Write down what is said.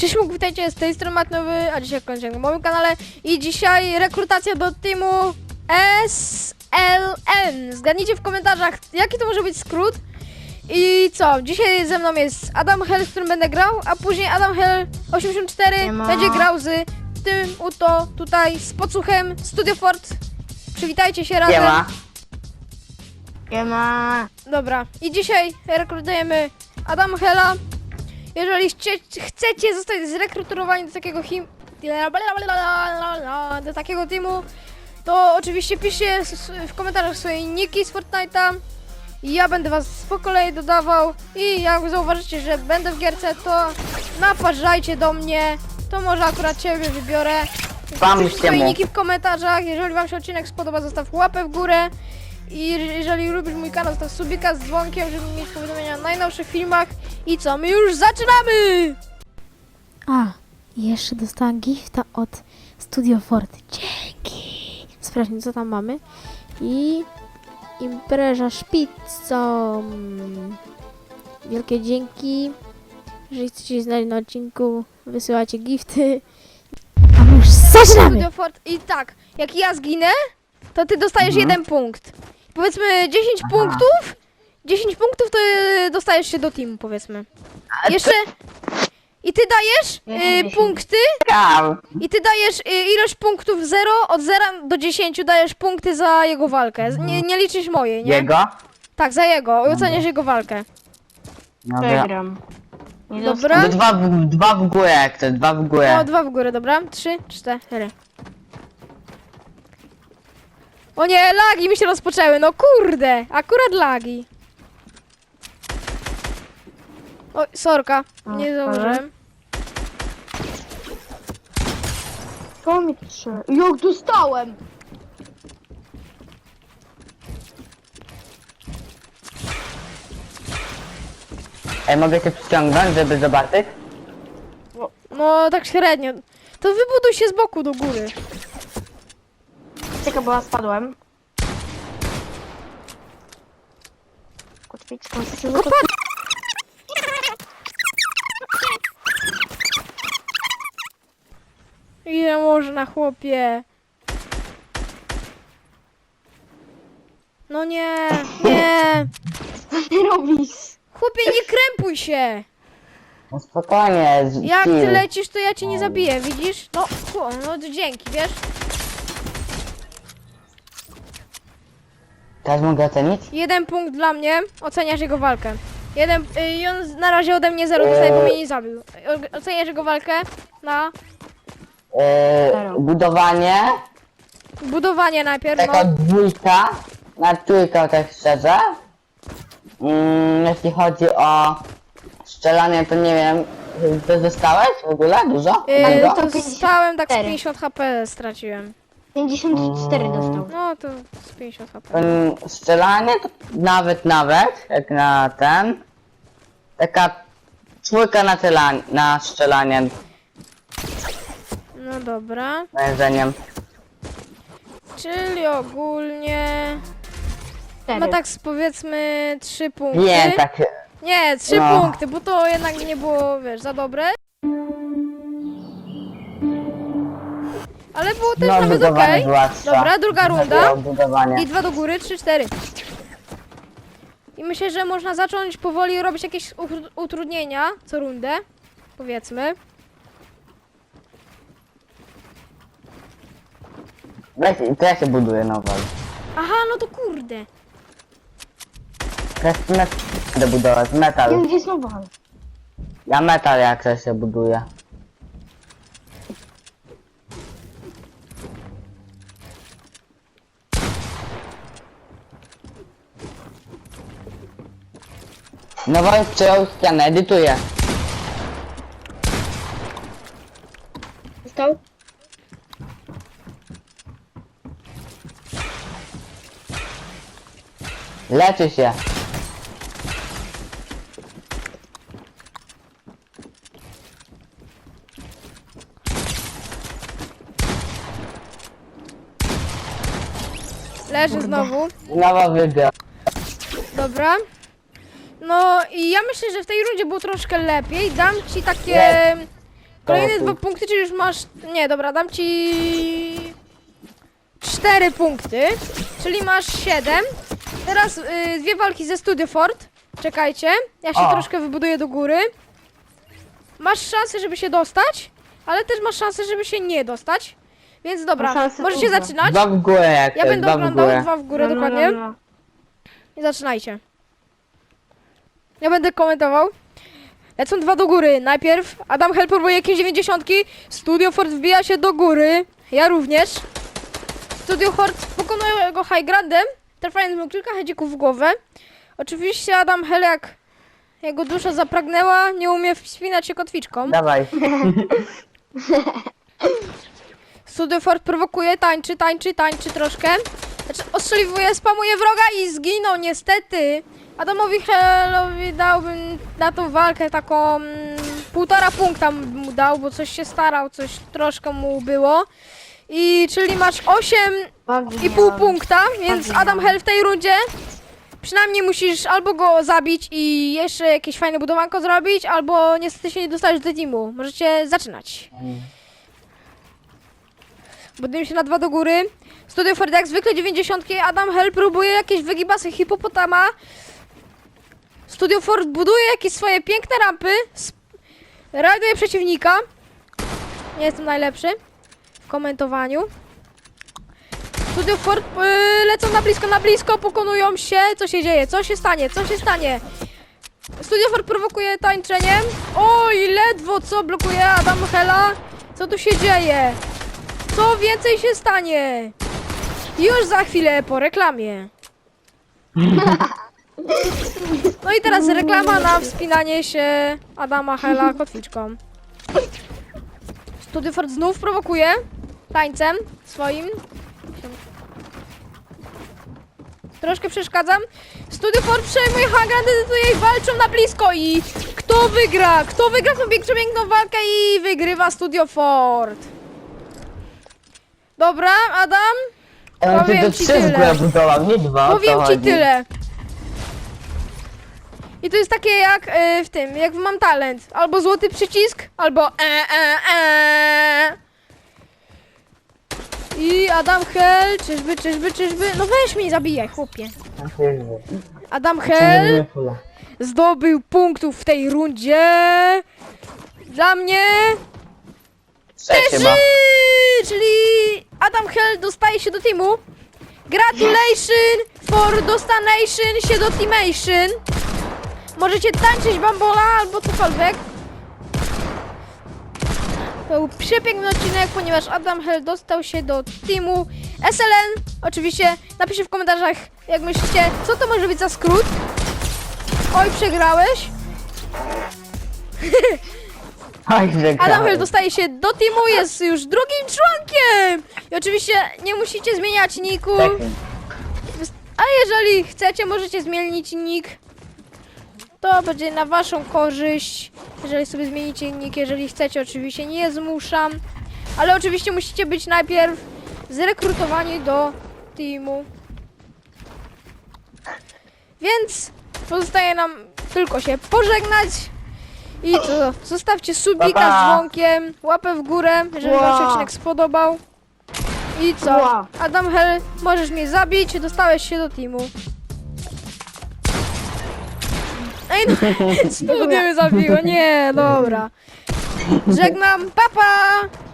Cześć, witajcie, z tej strony Mat Nowy, a dzisiaj kończę na moim kanale i dzisiaj rekrutacja do teamu SLN. Zgadnijcie w komentarzach, jaki to może być skrót. I co, dzisiaj ze mną jest Adam Hell, z którym będę grał, a później Adam Hell 84 Siema. będzie grał z tym, uto, tutaj, z podsłuchem Studio Fort. Przywitajcie się razem. Siema. Siema. Dobra, i dzisiaj rekrutujemy Adam Hela. Jeżeli chcecie zostać zrekrutowani do takiego him... do takiego teamu, to oczywiście piszcie w komentarzach swoje niki z Fortnite'a. Ja będę was po kolei dodawał i jak zauważycie, że będę w gierce, to naparzajcie do mnie. To może akurat ciebie wybiorę. Pomóżcie Swoje mu. niki w komentarzach. Jeżeli wam się odcinek spodoba, zostaw łapę w górę. I jeżeli lubisz mój kanał, zostaw subika z dzwonkiem, żeby mieć powiadomienia o najnowszych filmach. I co, my już zaczynamy! A, jeszcze dostałam gifta od Studio Fort. Dzięki! Sprawdźmy, co tam mamy. I impreza szpicą. Wielkie dzięki. Jeżeli chcecie się znaleźć na odcinku, wysyłacie gifty. A my już zaczynamy! Studio Fort. I tak, jak ja zginę, to ty dostajesz Mhm. jeden punkt. Powiedzmy 10 punktów. 10 punktów to y, dostajesz się do teamu, powiedzmy. Jeszcze. I ty dajesz y, punkty. I ty dajesz y, ilość punktów 0, od 0 do 10 dajesz punkty za jego walkę. Z- Nie, nie liczysz mojej, nie? Jego? Tak, za jego. Oceniasz jego walkę. Dobra. Przegram. Nie Dobra. To dwa w, dwa w górę, jak chcę, dwa w No, górę. dwa w górę, dobra? Trzy, cztery. O nie, lagi mi się rozpoczęły, no kurde, akurat lagi. Oj, sorka, nie zauważyłem. To mi trzy. Jak dostałem? Ej, mogę cię przyciągnąć, żeby zobaczyć? No, tak średnio. To wybuduj się z boku do góry. Czekaj, bo ja spadłem. No patrz, można, chłopie. No nie, nie. Co ty robisz? Chłopie, nie krępuj się. No spokojnie, z Jak ty chill. lecisz, to ja cię nie zabiję, widzisz? No, no dzięki, wiesz? Teraz mogę ocenić? Jeden punkt dla mnie, oceniasz jego walkę. Jeden, y, i on z- na razie ode mnie zero dostaje, bo mnie nie zabił. O- Oceniasz jego walkę na Yy, Zero. budowanie, budowanie najpierw, taka no. dwójka, na trójkę tak szczerze. Mm, jeśli chodzi o strzelanie, to nie wiem, ty dostałeś w ogóle dużo? Y, Tego? to zostałem tak z 54. 50 HP straciłem. 54 dostał. No to z 50 HP. Mm, Strzelanie to nawet, nawet, jak na ten, taka czwórka na, celanie, na strzelanie, No dobra. zdaniem. Czyli ogólnie Cztery. ma tak z powiedzmy 3 punkty. Nie, tak, Nie, trzy No. punkty, bo to jednak nie było, wiesz, za dobre. Ale było też no nawet budowanie okej. Dobra, druga runda. I dwa do góry, trzy, cztery. I myślę, że można zacząć powoli robić jakieś utru- utrudnienia co rundę. Powiedzmy. Weź, to ja się buduję nowe. Aha, no to kurde. Teraz met będę budować, metal. Gdzie jest nowa. Ja metal jak coś się buduje. No jest przejął ścianę, edytuję. Leczy się. Leży znowu. Nowa wygrał. Dobra. No i ja myślę, że w tej rundzie było troszkę lepiej. Dam ci takie. Kolejne dwa punkty, czyli już masz... Nie, dobra, dam ci... Cztery punkty, czyli masz siedem. Teraz y, dwie walki ze Studio Fort. Czekajcie, ja się O. troszkę wybuduję do góry. Masz szansę, żeby się dostać, ale też masz szansę, żeby się nie dostać. Więc dobra, Masz szansę możecie dużo. zaczynać. Dwa w górę jak Ja to, będę dwa w oglądał górę. dwa w górę No, no, dokładnie. no, no. I zaczynajcie. Ja będę komentował. Lecą dwa do góry. Najpierw Adam Hell próbuje jakieś 90. Studio Fort wbija się do góry. Ja również. Studio Fort pokonuje go high grandem, trafiając mu kilka hedzików w głowę. Oczywiście Adam Hell jak jego dusza zapragnęła, nie umie wspinać się kotwiczką. Dawaj. Studio Fort prowokuje, tańczy, tańczy, tańczy troszkę. Znaczy, ostrzeliwuje, spamuje wroga i zginął niestety. Adamowi Hellowi dałbym na tą walkę taką mm, półtora punkta mu dał, bo coś się starał, coś troszkę mu było. I czyli masz 8 Bagi i pół miałem. punkta, więc Adam. Hell w tej rundzie przynajmniej musisz albo go zabić i jeszcze jakieś fajne budowanko zrobić, albo niestety się nie dostać do teamu. Możecie zaczynać. Budujemy się na dwa do góry. Studio Ford jak zwykle 90. Adam Hell próbuje jakieś wygibasy hipopotama. Studio Ford buduje jakieś swoje piękne rampy. Rajduje przeciwnika. Nie jestem najlepszy komentowaniu. Studio Ford yy, lecą na blisko, na blisko, pokonują się. Co się dzieje? Co się stanie? Co się stanie? Studio Ford prowokuje tańczeniem. Oj, ledwo co blokuje Adam Hela. Co tu się dzieje? Co więcej się stanie? Już za chwilę po reklamie. No i teraz reklama na wspinanie się Adama Hela kotwiczką. Studio Ford znów prowokuje tańcem swoim. Troszkę przeszkadzam. Studio Ford przejmuje Hagrandy, decyduje i walczą na blisko i kto wygra? Kto wygra tą piękną, piękną walkę i wygrywa Studio Ford? Dobra, Adam, Powiem ty to ci trzy tyle. nie dwa. powiem ci tyle. I to jest takie jak y, w tym, jak w Mam Talent. Albo złoty przycisk, albo e, e, e. I Adam Hell, czyżby, czyżby, czyżby. No weź mnie zabijaj, chłopie. Adam Hell zdobył punktów w tej rundzie. Dla mnie Trzeci czyli Adam Hell dostaje się do teamu. Gratulation for dostanation się do teamation. Możecie tańczyć bambola albo cokolwiek. To był przepiękny odcinek, ponieważ Adam Hell dostał się do teamu SLN. Oczywiście napiszcie w komentarzach, jak myślicie, co to może być za skrót. Oj, przegrałeś. Oj, Adam Hell dostaje się do teamu, jest już drugim członkiem! I oczywiście nie musicie zmieniać niku, a jeżeli chcecie, możecie zmienić nick. To będzie na waszą korzyść, jeżeli sobie zmienicie nick, jeżeli chcecie, oczywiście nie zmuszam. Ale oczywiście musicie być najpierw zrekrutowani do teamu. Więc pozostaje nam tylko się pożegnać. I co? Zostawcie subika z dzwonkiem, łapę w górę, jeżeli wam się odcinek spodobał. I co? Adam Hell, możesz mnie zabić, dostałeś się do teamu. Ej, no, spodnie mnie zabiło, nie, dobra. Żegnam, papa! Pa.